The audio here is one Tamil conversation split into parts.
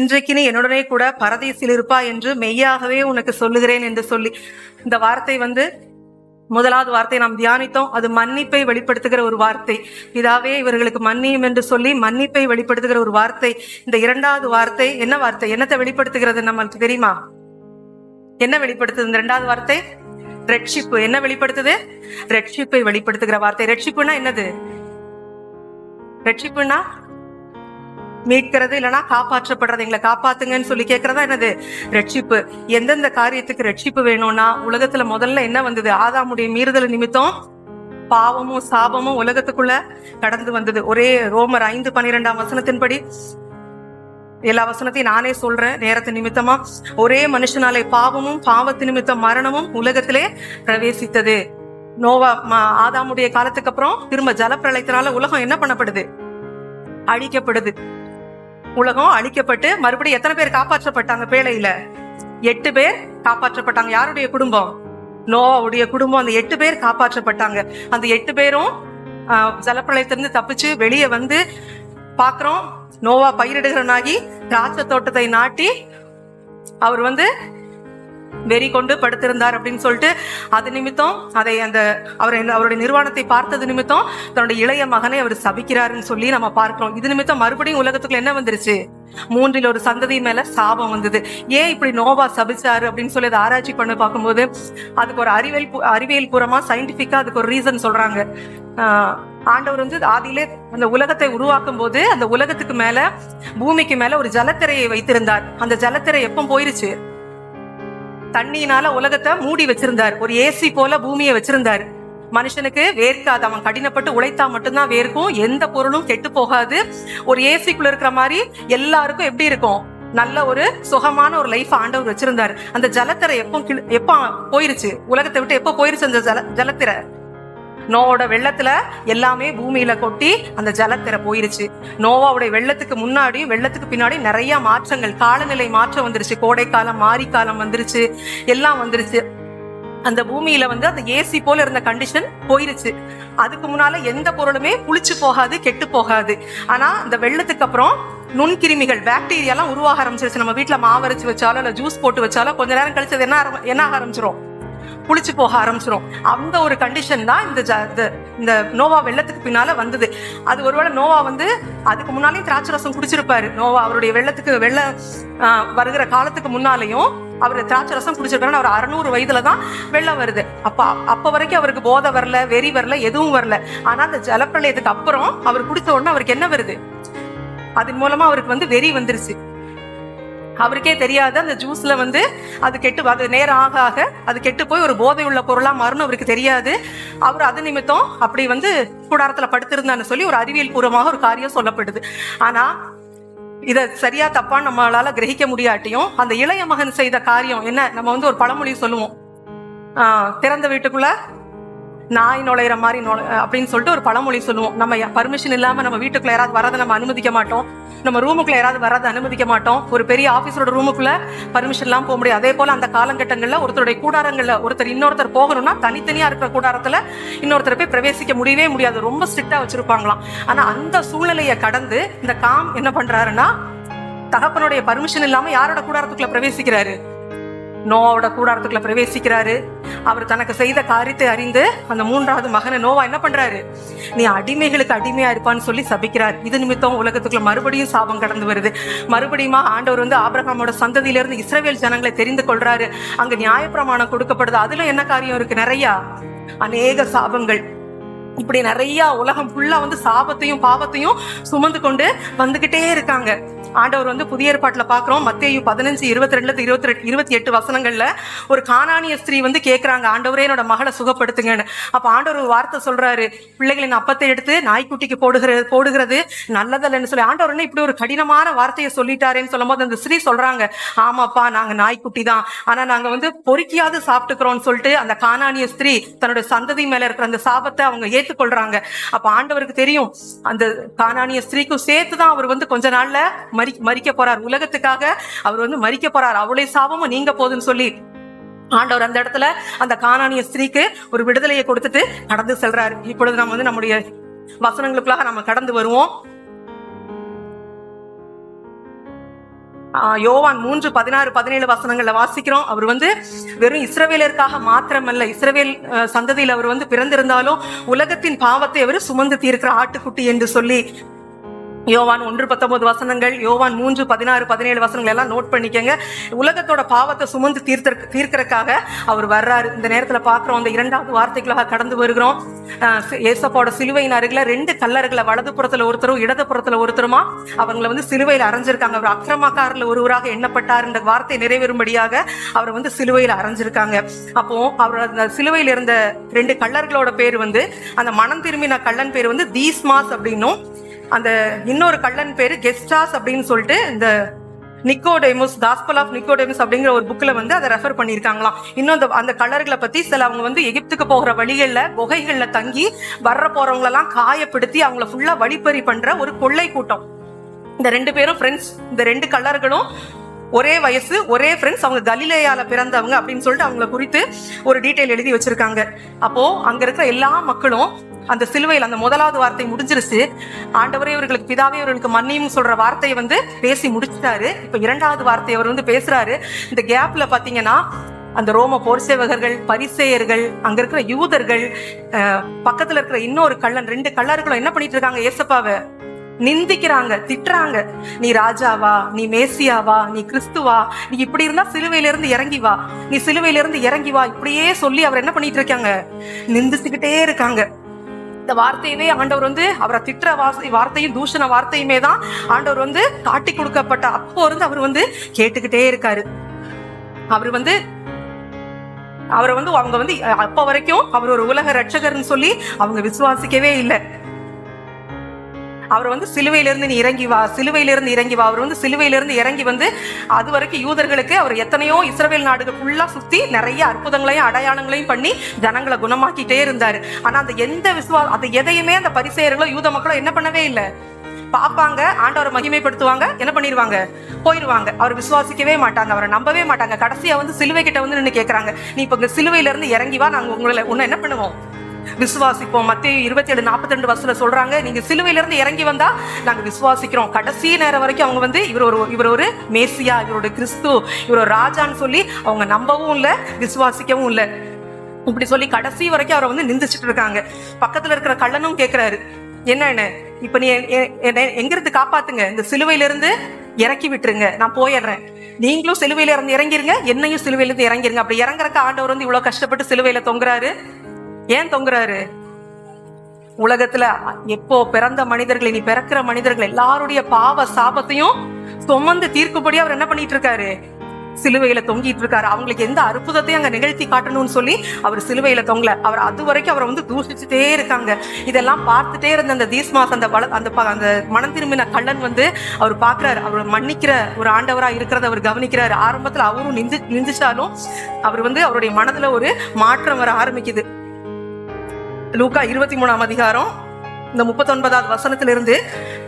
இன்றைக்கு நீ என்னுடனே கூட பரதேசில் இருப்பா என்று மெய்யாகவே உனக்கு சொல்லுகிறேன் என்று சொல்லி இந்த வார்த்தை வந்து முதலாவது வார்த்தை நாம் தியானித்தோம். அது மன்னிப்பை வெளிப்படுத்துகிற ஒரு வார்த்தை. இதாவே இவர்களுக்கு மன்னியும் என்று சொல்லி மன்னிப்பை வெளிப்படுத்துகிற ஒரு வார்த்தை. இந்த இரண்டாவது வார்த்தை என்ன வார்த்தை? என்னத்தை வெளிப்படுத்துகிறது நம்மளுக்கு தெரியுமா? என்ன வெளிப்படுத்துது இந்த இரண்டாவது வார்த்தை? ரட்சிப்பு. என்ன வெளிப்படுத்துது? ரெட்ஷிப்பை வெளிப்படுத்துகிற வார்த்தை. ரட்சிப்புனா என்னது? ரட்சிப்புனா மீட்கிறது இல்லைன்னா காப்பாற்றப்படுறது. எங்களை காப்பாத்துங்கன்னு சொல்லி கேட்கறதா என்னது? ரட்சிப்பு. எந்தெந்த காரியத்துக்கு ரட்சிப்பு வேணும்னா உலகத்துல முதல்ல என்ன வந்தது? ஆதாமுடைய மீறுதல் நிமித்தம் பாவமும் சாபமும் உலகத்துக்குள்ள கடந்து வந்தது. ஒரே ரோமர் ஐந்து பனிரெண்டாம் வசனத்தின்படி எல்லா வசனத்தையும் நானே சொல்றேன். நேரத்து நிமித்தமா ஒரே மனுஷனாலே பாவமும் பாவத்து நிமித்தம் மரணமும் உலகத்திலே பிரவேசித்தது. நோவா ஆதாமுடைய காலத்துக்கு அப்புறம் திரும்ப ஜலப்பிரளயத்தினால உலகம் என்ன பண்ணப்படுது? அழிக்கப்படுது. உலகம் அழிக்கப்பட்டு மறுபடியும் எத்தனை பேர் காப்பாற்றப்பட்டாங்க பேழையில? எட்டு பேர் காப்பாற்றப்பட்டாங்க. யாருடைய குடும்பம்? நோவாவுடைய குடும்பம். அந்த எட்டு பேர் காப்பாற்றப்பட்டாங்க. அந்த எட்டு பேரும் ஜலப்பிரளயத்திலிருந்து தப்பிச்சு வெளியே வந்து பாக்குறோம். நோவா பயிரிடுகிறனாகி திராட்சை தோட்டத்தை நாட்டி அவர் வந்து வெறி கொண்டு படுத்திருந்தார் அப்படின்னு சொல்லிட்டு அது நிமித்தம் அதை அந்த அவர் அவருடைய நிர்வாணத்தை பார்த்தது நிமித்தம் தன்னுடைய இளைய மகனை அவர் சபிக்கிறாருன்னு சொல்லி நம்ம பார்க்கிறோம். இது நிமித்தம் மறுபடியும் உலகத்துக்குள்ள என்ன வந்துருச்சு? மூன்றில் ஒரு சந்ததி மேல சாபம் வந்தது. ஏன் இப்படி நோவா சபிச்சாரு அப்படின்னு சொல்லி அதை ஆராய்ச்சி பண்ணி பார்க்கும்போது அதுக்கு ஒரு அறிவியல் அறிவியல் பூர்வமா சயின்டிபிக்கா அதுக்கு ஒரு ரீசன் சொல்றாங்க. ஆண்டவர் வந்து ஆதியிலே அந்த உலகத்தை உருவாக்கும் போது அந்த உலகத்துக்கு மேல பூமிக்கு மேல ஒரு ஜலத்திரையை வைத்திருந்தார். அந்த ஜலத்திரை எப்போ போயிருச்சு? தண்ணியினால உலகத்தை மூடி வச்சிருந்தார். ஒரு ஏசி போல பூமியை வச்சிருந்தார். மனுஷனுக்கு வேர்க்காது. அவன் கடினப்பட்டு உழைத்தா மட்டும்தான் வேர்க்கும். எந்த பொருளும் கெட்டு போகாது. ஒரு ஏசிக்குள்ள இருக்கிற மாதிரி எல்லாருக்கும் எப்படி இருக்கும்? நல்ல ஒரு சுகமான ஒரு லைஃப் ஆண்டவர் வச்சிருந்தார். அந்த ஜலத்திரை எப்போ கிளி- எப்போ போயிருச்சு? உலகத்தை விட்டு எப்போ போயிருச்சு அந்த ஜல ஜலத்திரை? நோவோட வெள்ளத்துல எல்லாமே பூமியில கொட்டி அந்த ஜலத்திர போயிருச்சு. நோவாவுடைய வெள்ளத்துக்கு முன்னாடியும் வெள்ளத்துக்கு பின்னாடி நிறைய மாற்றங்கள் காலநிலை மாற்றம் வந்துருச்சு. கோடைக்காலம் காலம் வந்துருச்சு. எல்லாம் வந்துருச்சு. அந்த பூமியில வந்து அந்த ஏசி போல இருந்த கண்டிஷன் போயிருச்சு. அதுக்கு முன்னால எந்த பொருளுமே புளிச்சு போகாது கெட்டு போகாது. ஆனா அந்த வெள்ளத்துக்கு அப்புறம் நுண்கிருமிகள் பாக்டீரியாலாம் உருவாக ஆரம்பிச்சிருச்சு. நம்ம வீட்ல மாவரைச்சு வச்சாலோ இல்ல ஜூஸ் போட்டு வச்சாலோ கொஞ்ச நேரம் கழிச்சது என்ன என்ன ஆரம்பிச்சிரும்? புளிச்சு போக ஆரம்பிச்சிடும் அந்த ஒரு கண்டிஷன் தான் இந்த ஜ- இந்த- இந்த நோவா வெள்ளத்துக்கு பின்னால வந்தது. அது ஒருவேளை நோவா வந்து அதுக்கு முன்னாலையும் திராட்சை ரசம் குடிச்சிருப்பாரு. நோவா அவருடைய வெள்ளத்துக்கு வெள்ள வருகிற காலத்துக்கு முன்னாலேயும் அவர் திராட்சை ரசம் குடிச்சிருக்காரு அவர் அறுநூறு வயதுல தான் வெள்ளம் வருது. அப்ப அப்ப வரைக்கும் அவருக்கு போதை வரல வெறி வரல எதுவும் வரல. ஆனா அந்த ஜலப்பிரளயத்துக்கு அப்புறம் அவர் குடித்த உடனே அவருக்கு என்ன வருது? அதன் மூலமா அவருக்கு வந்து வெறி வந்துருச்சு. அவருக்கே தெரியாது. அந்த ஜூஸில் வந்து அது கெட்டு அது நேரம் ஆக ஆக அது கெட்டு போய் ஒரு போதை உள்ள பொருளாக மாறணும் அவருக்கு தெரியாது. அவர் அது நிமித்தம் அப்படி வந்து கூடாரத்தில் படுத்திருந்தான்னு சொல்லி ஒரு அறிவியல் பூர்வமாக ஒரு காரியம் சொல்லப்படுது. ஆனால் இதை சரியா தப்பான்னு நம்மளால கிரகிக்க முடியாட்டியும் அந்த இளைய மகன் செய்த காரியம் என்ன? நம்ம வந்து ஒரு பழமொழி சொல்லுவோம். திறந்த வீட்டுக்குள்ள நாய் நுழையிற மாதிரி நுழை அப்படின்னு சொல்லிட்டு ஒரு பழமொழி சொல்லுவோம். நம்ம பர்மிஷன் இல்லாம நம்ம வீட்டுக்குள்ள யாராவது வரதை நம்ம அனுமதிக்க மாட்டோம். நம்ம ரூமுக்குள்ள யாராவது வரதை அனுமதிக்க மாட்டோம். ஒரு பெரிய ஆஃபீஸரோட ரூமுக்குள்ள பர்மிஷன் எல்லாம் போக முடியாது. அதே போல அந்த காலகட்டங்கள்ல ஒருத்தருடைய கூடாரங்கள்ல ஒருத்தர் இன்னொருத்தர் போகணும்னா தனித்தனியா இருக்கிற கூடாரத்துல இன்னொருத்தர் போய் பிரவேசிக்க முடியவே முடியாது. ரொம்ப ஸ்ட்ரிக்டா வச்சிருப்பாங்களாம். ஆனா அந்த சூழ்நிலையை கடந்து இந்த காம் என்ன பண்றாருன்னா தகப்பனுடைய பர்மிஷன் இல்லாம யாரோட கூடாரத்துக்குள்ள பிரவேசிக்கிறாரு? நோவாவோட கூடாரத்துக்குள்ள பிரவேசிக்கிறாரு. அவர் தனக்கு செய்த காரியத்தை அறிந்து அந்த மூன்றாவது மகனை நோவா என்ன பண்றாரு? நீ அடிமைகளுக்கு அடிமையா இருப்பான்னு சொல்லி சபிக்கிறார். இது நிமித்தம் உலகத்துக்குள்ள மறுபடியும் சாபம் கடந்து வருது. மறுபடியுமா ஆண்டவர் வந்து ஆபிரகாமோட சந்ததியிலிருந்து இஸ்ரேவேல் ஜனங்களை தெரிந்து கொள்றாரு. அங்க நியாயப்பிரமாணம் கொடுக்கப்படுது. அதுல என்ன காரியம் இருக்கு? நிறைய அநேக சாபங்கள். இப்படி நிறைய உலகம் ஃபுல்லா வந்து சாபத்தையும் பாவத்தையும் சுமந்து கொண்டு வந்துகிட்டே இருக்காங்க. ஆண்டவர் வந்து புதிய ஏற்பாட்டுல பாக்குறோம். மத்தேயு பதினஞ்சு இருபத்தி ரெண்டுல இருபத்தி ரெண்டு இருபத்தி எட்டு வசனங்களில் ஒரு காணானிய ஸ்திரீ வந்து கேக்குறாங்க ஆண்டவரே என்னோட மகளை சுகப்படுத்துங்கன்னு. அப்ப ஆண்டவர் ஒரு வார்த்தை சொல்றாரு. பிள்ளைகளின் அப்பத்தை எடுத்து நாய்க்குட்டிக்கு போடுகிறது போடுகிறது நல்லதல்லன்னு சொல்லி ஆண்டவர் என்ன இப்படி ஒரு கடினமான வார்த்தையை சொல்லிட்டாரேன்னு சொல்லும் போது அந்த ஸ்திரீ சொல்றாங்க ஆமாப்பா நாங்க நாய்க்குட்டி தான். ஆனா நாங்க வந்து பொறுக்கியாவது சாப்பிட்டுக்கிறோம்னு சொல்லிட்டு அந்த காணானிய ஸ்திரீ தன்னோட சந்ததி மேல இருக்கிற அந்த சாபத்தை அவங்க ஏற்றுக்கொள்கிறாங்க அப்ப ஆண்டவருக்கு தெரியும் அந்த காணானிய ஸ்திரீக்கும் சேர்த்து தான் அவர் வந்து கொஞ்ச நாள்ல மறி மறிக்க போறார். உலகத்துக்காக அவர் வந்து மறிக்க போறார். அவளை சாபமும் நீங்க போதுன்னு சொல்லி ஆண்டவர் அந்த இடத்துல அந்த காணானிய ஸ்திரீக்கு ஒரு விடுதலையை கொடுத்துட்டு கடந்து செல்றாரு. இப்பொழுது நம்ம வந்து நம்முடைய வசனங்களுக்குள்ளாக நம்ம கடந்து வருவோம். யோவான் மூன்று பதினாறு பதினேழு வசனங்கள்ல வாசிக்கிறோம். அவர் வந்து வெறும் இஸ்ரவேலருக்காக மாத்திரமல்ல இஸ்ரவேல் சந்ததியில் அவர் வந்து பிறந்திருந்தாலும் உலகத்தின் பாவத்தை அவர் சுமந்து தீர்க்கிற ஆட்டுக்குட்டி என்று சொல்லி யோவான் ஒன்று பத்தொன்பது வசனங்கள் யோவான் மூன்று பதினாறு பதினேழு வசனங்கள் எல்லாம் நோட் பண்ணிக்கங்க. உலகத்தோட பாவத்தை சுமந்து தீர்த்த தீர்க்கறதுக்காக அவர் வர்றாரு. இந்த நேரத்தில் பார்க்குறோம் அந்த இரண்டாவது வார்த்தைகளாக கடந்து வருகிறோம். ஏசப்போட சிலுவையின் அருகில் ரெண்டு கல்லர்களை வலது புறத்தில் ஒருத்தரும் இடது புறத்தில் ஒருத்தருமா அவங்கள வந்து சிலுவையில் அரைஞ்சிருக்காங்க. அவர் அக்கிரமக்காரில் ஒருவராக எண்ணப்பட்டார். இந்த வார்த்தை நிறைவேறும்படியாக அவர் வந்து சிலுவையில் அரைஞ்சிருக்காங்க. அப்போ அவர் அந்த சிலுவையில் இருந்த ரெண்டு கல்லர்களோட பேர் வந்து அந்த மனம் திரும்பின கள்ளன் பேர் வந்து தீஸ்மாஸ் அப்படின்னும் அந்த இன்னொரு கள்ளன் பேரு கெஸ்டாஸ் அப்படின்னு சொல்லிட்டு இந்த நிக்கோடேமஸ் காஸ்பல் ஆஃப் நிக்கோடேமஸ் அப்படிங்கிற ஒரு புக்கில் வந்து அதை ரெஃபர் பண்ணியிருக்காங்களாம். இன்னும் அந்த அந்த கலர்களை பற்றி சில அவங்க வந்து எகிப்துக்கு போகிற வழிகளில் குகைகளில் தங்கி வர்ற போகிறவங்களெல்லாம் காயப்படுத்தி அவங்கள ஃபுல்லாக வழிப்பறி பண்ணுற ஒரு கொள்ளை கூட்டம். இந்த ரெண்டு பேரும் ஃப்ரெண்ட்ஸ் இந்த ரெண்டு கலர்களும் ஒரே வயசு ஒரே ஃப்ரெண்ட்ஸ் அவங்க கலிலேயால பிறந்தவங்க அப்படின்னு சொல்லிட்டு அவங்கள குறித்து ஒரு டீட்டெயில் எழுதி வச்சிருக்காங்க. அப்போ அங்க இருக்கிற எல்லா மக்களும் அந்த சிலுவையில் அந்த முதலாவது வார்த்தை முடிஞ்சிருச்சு. ஆண்டவரே இவர்களுக்கு பிதாவே இவர்களுக்கு மன்னியும் சொல்ற வார்த்தையை வந்து பேசி முடிச்சிட்டாரு. இப்ப இரண்டாவது வார்த்தை அவர் வந்து பேசுறாரு. இந்த கேப்ல பாத்தீங்கன்னா அந்த ரோம போர் சேவகர்கள் பரிசேயர்கள் அங்க இருக்கிற யூதர்கள் பக்கத்துல இருக்கிற இன்னொரு கள்ளன் ரெண்டு கள்ளர்களும் என்ன பண்ணிட்டு இருக்காங்க ஏசப்பாவை? நிந்திக்கிறாங்க திட்டுறாங்க. நீ ராஜாவா? நீ மேசியாவா? நீ கிறிஸ்துவா? நீ இப்படி இருந்தா சிலுவையில இருந்து இறங்கி வா. நீ சிலுவையில இருந்து இறங்கி வா. இப்படியே சொல்லி அவர் என்ன பண்ணிட்டு இருக்காங்க? நிந்திச்சுக்கிட்டே இருக்காங்க. இந்த வார்த்தையவே ஆண்டவர் வந்து அவரை திட்டுற வாசை வார்த்தையும் தூஷண வார்த்தையுமே தான் ஆண்டவர் வந்து காட்டி கொடுக்கப்பட்ட. அப்போ இருந்து அவர் வந்து கேட்டுக்கிட்டே இருக்காரு. அவர் வந்து அவரை வந்து அவங்க வந்து அப்ப வரைக்கும் அவர் ஒரு உலக ரட்சகர்னு சொல்லி அவங்க விசுவாசிக்கவே இல்லை. அவர் வந்து சிலுவையிலிருந்து நீ இறங்கி வா சிலுவையிலிருந்து இறங்கி வா. அவர் வந்து சிலுவையிலிருந்து இறங்கி வந்து அது வரைக்கும் யூதர்களுக்கு அவர் எத்தனையோ இஸ்ரேல் நாடுகள் ஃபுல்லா சுத்தி நிறைய அற்புதங்களையும் அடையாளங்களையும் பண்ணி ஜனங்களை குணமாக்கிட்டே இருந்தாரு. ஆனா அந்த எந்த விசுவா அது எதையுமே அந்த பரிசெயர்களோ யூத மக்களோ என்ன பண்ணவே இல்லை. பார்ப்பாங்க ஆண்டவரை மகிமைப்படுத்துவாங்க என்ன பண்ணிடுவாங்க போயிடுவாங்க அவர் விசுவாசிக்கவே மாட்டாங்க அவரை நம்பவே மாட்டாங்க. கடைசியா வந்து சிலுவை கிட்ட வந்து நின்று கேட்கறாங்க நீ இப்போ இங்கே சிலுவையில இருந்து இறங்கி வா நாங்கள் உங்களை உன்னை என்ன பண்ணுவோம்? விசுவாசிப்போம். மத்திய இருபத்தி ஏழு நாற்பத்தி ரெண்டு வருஷத்துல சொல்றாங்க நீங்க சிலுவையிலிருந்து இறங்கி வந்தா நாங்க விசுவாசிக்கிறோம். கடைசி நேரம் வரைக்கும் அவங்க வந்து இவர் ஒரு இவர் ஒரு மேசியா இவரோட கிறிஸ்து இவர் ஒரு ராஜான்னு சொல்லி அவங்க நம்பவும் இல்லை விசுவாசிக்கவும் இல்லை. இப்படி சொல்லி கடைசி வரைக்கும் அவரை வந்து நிந்திச்சுட்டு இருக்காங்க. பக்கத்துல இருக்கிற கள்ளனும் கேக்குறாரு என்னன்னு இப்ப நீ எங்கிருந்து காப்பாத்துங்க? இந்த சிலுவையிலிருந்து இறக்கி விட்டுருங்க நான் போயிடுறேன். நீங்களும் சிலுவையில இருந்து இறங்கிருங்க என்னையும் சிலுவையில இருந்து இறங்கிருங்க. அப்படி இறங்குறக்க ஆண்டவர் வந்து இவ்வளவு கஷ்டப்பட்டு சிலுவையில தொங்குறாரு. ஏன் தொங்குறாரு? உலகத்துல எப்போ பிறந்த மனிதர்கள் இனி பிறக்கிற மனிதர்கள் எல்லாருடைய பாவ சாபத்தையும் சுமந்து தீர்க்கும்படி அவர் என்ன பண்ணிட்டு இருக்காரு சிலுவையில தொங்கிட்டு இருக்காரு அவங்களுக்கு எந்த அற்புதத்தையும் அங்க நிகழ்த்தி காட்டணும்னு சொல்லி அவர் சிலுவையில தொங்கல. அவர் அது வரைக்கும் அவரை வந்து தூஷிச்சுட்டே இருக்காங்க. இதெல்லாம் பார்த்துட்டே இருந்த அந்த தீஸ்மாஸ் அந்த பல அந்த ப- அந்த மனம் திரும்பின கள்ளன் வந்து அவர் பாக்குறாரு அவர் மன்னிக்கிற ஒரு ஆண்டவரா இருக்கிறத அவர் கவனிக்கிறாரு. ஆரம்பத்துல அவரும் நிந்து நிந்திச்சாலும் அவர் வந்து அவருடைய மனதுல ஒரு மாற்றம் வர ஆரம்பிக்குது. லூக்கா இருபத்தி மூணாம் அதிகாரம் இந்த முப்பத்தொன்பதாவது வசனத்திலிருந்து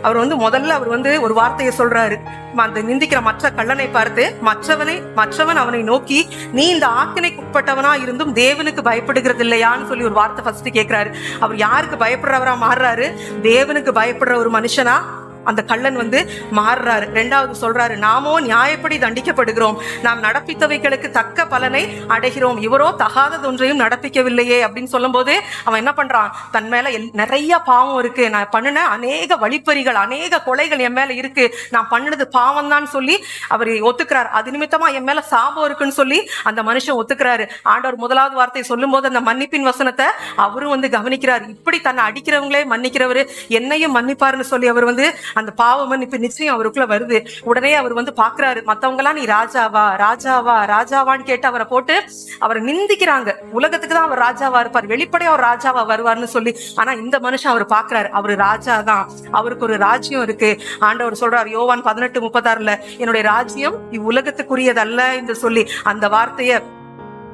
அவர் வந்து முதல்ல அவர் வந்து ஒரு வார்த்தையை சொல்றாரு. அந்த நிந்திக்கிற மற்ற கள்ளனை பார்த்து மற்றவனை மற்றவன் அவனை நோக்கி நீ இந்த ஆக்கினைக்கு உட்பட்டவனா இருந்தும் தேவனுக்கு பயப்படுகிறது இல்லையான்னு சொல்லி ஒரு வார்த்தை ஃபர்ஸ்ட் கேட்கிறாரு அவர் யாருக்கு பயப்படுறவரா மாறுறாரு? தேவனுக்கு பயப்படுற ஒரு மனுஷனா அந்த கள்ளன் வந்து மாறுறாரு. ரெண்டாவது சொல்றாரு நாமோ நியாயப்படி தண்டிக்கப்படுகிறோம். நாம் நடப்பித்தவைகளுக்கு தக்க பலனை அடைகிறோம். இவரோ தகாததொன்றையும் நடப்பிக்கவில்லையே. அப்படின்னு சொல்லும்போது அவன் என்ன பண்றான்? தன் மேல எல்- நிறைய பாவம் இருக்கு. நான் பண்ணின அநேக வழிப்பறிகள் அநேக கொலைகள் என் மேல இருக்கு. நான் பண்ணினது பாவம் தான் சொல்லி அவர் ஒத்துக்கிறார். அது நிமித்தமா என் மேல சாபம் இருக்குன்னு சொல்லி அந்த மனுஷன் ஒத்துக்கிறாரு. ஆண்டவர் முதலாவது வார்த்தை சொல்லும்போது அந்த மன்னிப்பின் வசனத்தை அவரும் வந்து கவனிக்கிறார். இப்படி தன்னை அடிக்கிறவங்களே மன்னிக்கிறவர் என்னையும் மன்னிப்பாருன்னு சொல்லி அவர் வந்து அந்த பாவமன் இப்ப நிச்சயம் அவருக்குள்ள வருது. உடனே அவர் வந்து பாக்குறாரு மத்தவங்க எல்லாம் நீ ராஜாவா ராஜாவா ராஜாவான்னு கேட்டு அவரை போட்டு அவரை நிந்திக்கிறாங்க. உலகத்துக்கு தான் அவர் ராஜாவா இருப்பார். வெளிப்படையா அவர் ராஜாவா வருவார்னு சொல்லி. ஆனா இந்த மனுஷன் அவர் பாக்குறாரு. அவரு ராஜா தான். அவருக்கு ஒரு ராஜ்யம் இருக்கு. ஆண்டவர் சொல்றாரு யோவான் பதினெட்டு முப்பத்தாறுல என்னுடைய ராஜ்யம் இவ்வுலகத்துக்குரியதல்ல என்று சொல்லி அந்த வார்த்தைய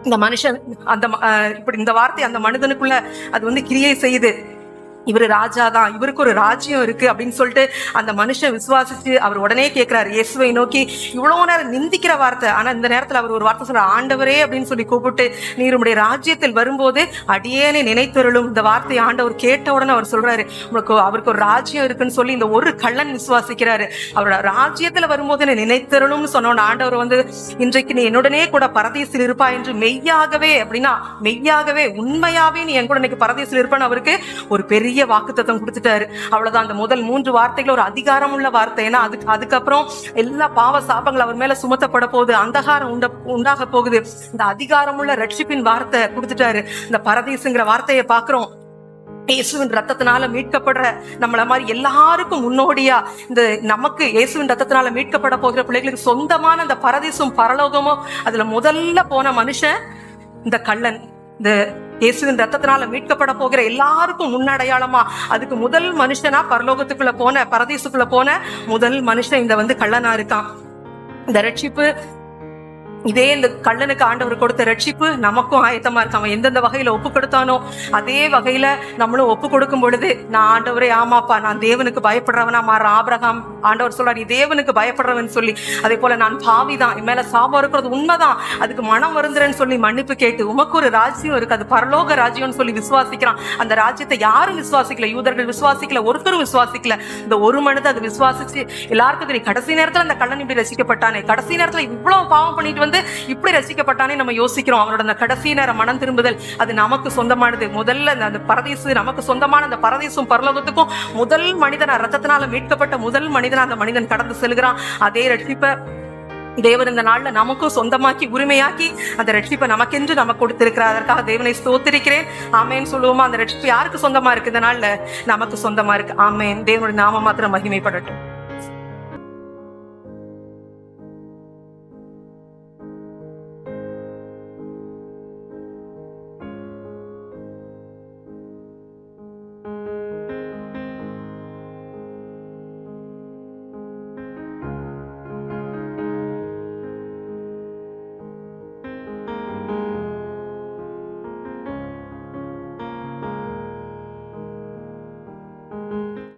இந்த மனுஷன் அந்த அஹ் இப்படி இந்த வார்த்தை அந்த மனிதனுக்குள்ள அது வந்து கிரியை செய்யுது. இவர் ராஜா தான் இவருக்கு ஒரு ராஜ்யம் இருக்கு அப்படின்னு சொல்லிட்டு அந்த மனுஷன் விசுவாசிச்சு அவர் உடனே கேட்கிறாரு இயேசுவை நோக்கி இவ்வளவு நேரம் நிந்திக்கிற வார்த்தை ஆனா இந்த நேரத்தில் அவர் ஒரு வார்த்தை சொல்ற ஆண்டவரே அப்படின்னு சொல்லி கூப்பிட்டு நீர் உடைய ராஜ்யத்தில் வரும்போது அடியேனை நினைத்தருளும். இந்த வார்த்தையை ஆண்டவர் கேட்ட உடனே அவர் சொல்றாரு உங்களுக்கு அவருக்கு ஒரு ராஜ்யம் இருக்குன்னு சொல்லி இந்த ஒரு கள்ளன் விசுவாசிக்கிறாரு. அவரோட ராஜ்யத்தில் வரும்போது என்னை நினைத்தருளும்னு சொன்னோன்னு ஆண்டவர் வந்து இன்றைக்கு நீ என்னுடனே கூட பரதேசில் இருப்பா என்று மெய்யாகவே அப்படின்னா மெய்யாகவே உண்மையாவே நீ என் கூட இன்னைக்கு பரதேசில் இருப்பான்னு அவருக்கு ஒரு பெரிய வாக்குத்தத்தம் கொடுத்துட்டாரு. அவ்வளவுதான். அந்த முதல் மூன்று வார்த்தைகள் ஒரு அதிகாரம் உள்ள வார்த்தை. ஏன்னா அதுக்கு அதுக்கப்புறம் எல்லா பாவ சாபங்கள் அவர் மேல சுமத்தப்பட போகுது. அந்தகாரம் உண்ட உண்டாக போகுது. இந்த அதிகாரம் உள்ள ரட்சிப்பின் வார்த்தை கொடுத்துட்டாரு. இந்த பரதேசுங்கிற வார்த்தையை பாக்குறோம் இயேசுவின் ரத்தத்தினால மீட்கப்படுற நம்மள மாதிரி எல்லாருக்கும் முன்னோடியா இந்த நமக்கு இயேசுவின் ரத்தத்தினால மீட்கப்பட போகிற பிள்ளைகளுக்கு சொந்தமான அந்த பரதேசம் பரலோகமும் அதுல முதல்ல போன மனுஷன் இந்த கள்ளன். இந்த இயேசுவின் ரத்தத்தினால மீட்கப்பட போகிற எல்லாருக்கும் முன்னடையாளமா? அதுக்கு முதல் மனுஷனா பரலோகத்துக்குள்ள போன பரதேசுக்குள்ள போன முதல் மனுஷன் இந்த வந்து கள்ளனா இருக்கான். இந்த ரட்சிப்பு இதே இந்த கள்ளனுக்கு ஆண்டவர் கொடுத்த ரட்சிப்பு நமக்கும் ஆயத்தமா இருக்கு. அவன் எந்தெந்த வகையில ஒப்பு கொடுத்தானோ அதே வகையில நம்மளும் ஒப்பு கொடுக்கும் பொழுது நான் ஆண்டவரே ஆமாப்பா நான் தேவனுக்கு பயப்படுறவனா மாற ஆபிரகாம். ஆண்டவர் சொல்றாரு "நீ தேவனுக்கு பயப்படுறவன் சொல்லி. அதே போல நான் பாவிதான் என் மேல சாபம் இருக்கிறது உண்மைதான். அதுக்கு மனம் வருந்துறேன்னு சொல்லி மன்னிப்பு கேட்டு உமக்கு ஒரு ராஜ்யம் இருக்கு. அது பரலோக ராஜ்யம்னு சொல்லி விசுவாசிக்கிறான். அந்த ராஜ்யத்தை யாரும் விசுவாசிக்கல யூதர்கள் விசுவாசிக்கல ஒருத்தரும் விசுவாசிக்கல. இந்த ஒரு மனித அதை விசுவாசிச்சு எல்லாருக்கும் தெரியும். கடைசி நேரத்துல அந்த கள்ளன் இப்படி ரசிக்கப்பட்டானே. கடைசி நேரத்துல இவ்வளவு பாவம் பண்ணிட்டு வந்து இப்படி ரசிக்கப்பட்டானே நம்ம யோசிக்கிறோம். அவனோட அந்த கடைசி நேர மனம் திரும்புதல் அது நமக்கு சொந்தமானது. முதல்ல அந்த- பரதேசு நமக்கு சொந்தமான அந்த பரதேசும் பரலோகத்துக்கும் முதல் மனிதன் ரத்தத்தினால மீட்கப்பட்ட முதல் மனிதன் அந்த மனிதன் கடந்து செல்கிறான். அதே ரட்சிப்பை தேவன் இந்த நாளில் நமக்கும் சொந்தமாக்கி உரிமையாக்கி அந்த ரட்சிப்பை நமக்கென்று நமக்கு கொடுத்திருக்கிறார். அதற்காக தேவனை ஸ்தோத்திருக்கிறேன். ஆமேன்னு சொல்லுவோமா? அந்த ரட்சிப்பு யாருக்கு சொந்தமா இருக்கு இந்த நாளில்? நமக்கு சொந்தமா இருக்கு. ஆமேன். தேவனுடைய நாம மாத்திரம் மகிமைப்படட்டும்.